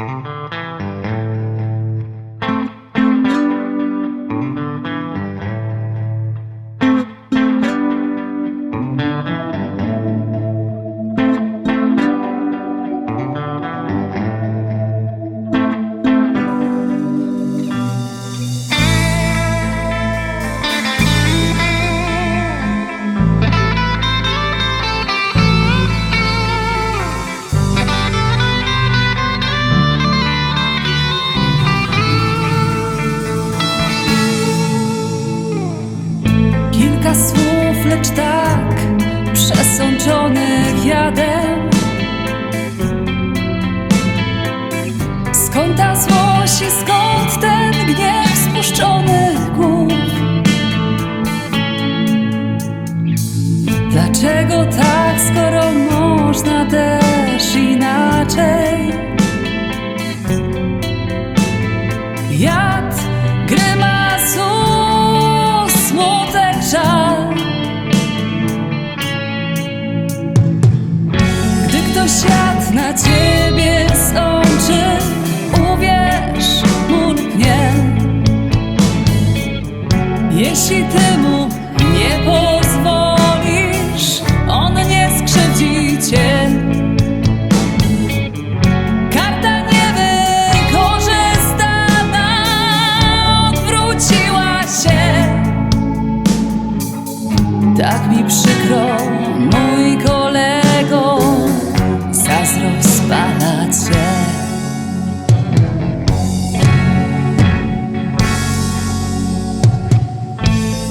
Mm-hmm. Dlaczego tak, skoro można też inaczej? Jad grymasu, smutek, żal Gdy ktoś jad na ciebie sączy Uwierz mu nie Jeśli ty mi przykro, mój kolego, zazdrość spala cię.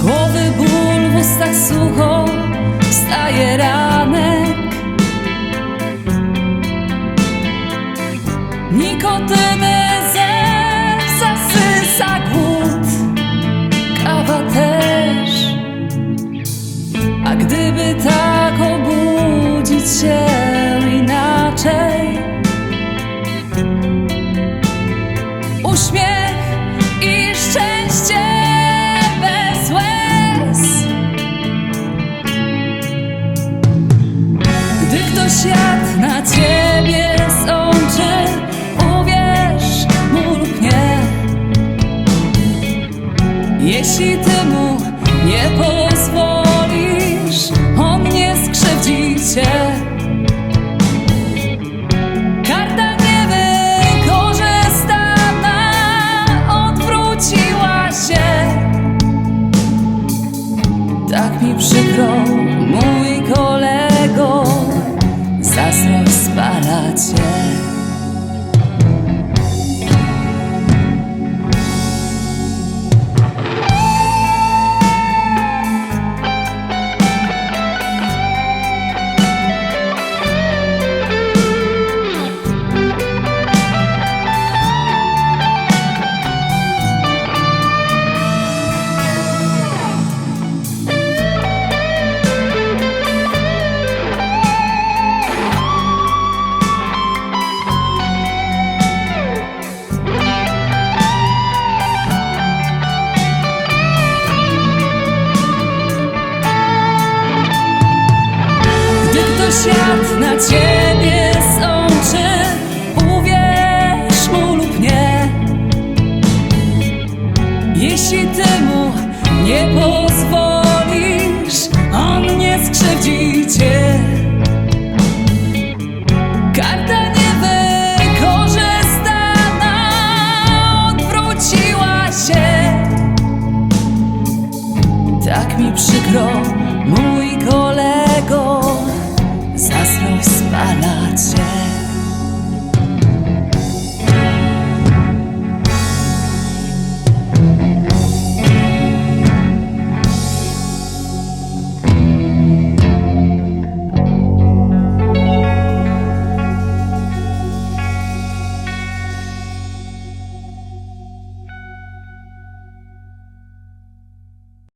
Głowy ból w ustach sucho, wstaje ranek. Nikotyny tak obudzić się inaczej, uśmiech i szczęście bez łez. Gdy ktoś jad na ciebie mi przykro, mój na ciebie sączy, uwierz mu lub nie. Jeśli ty mu nie pozwolisz, on nie skrzywdzi cię. Karta niewykorzystana odwróciła się. Tak mi przykro,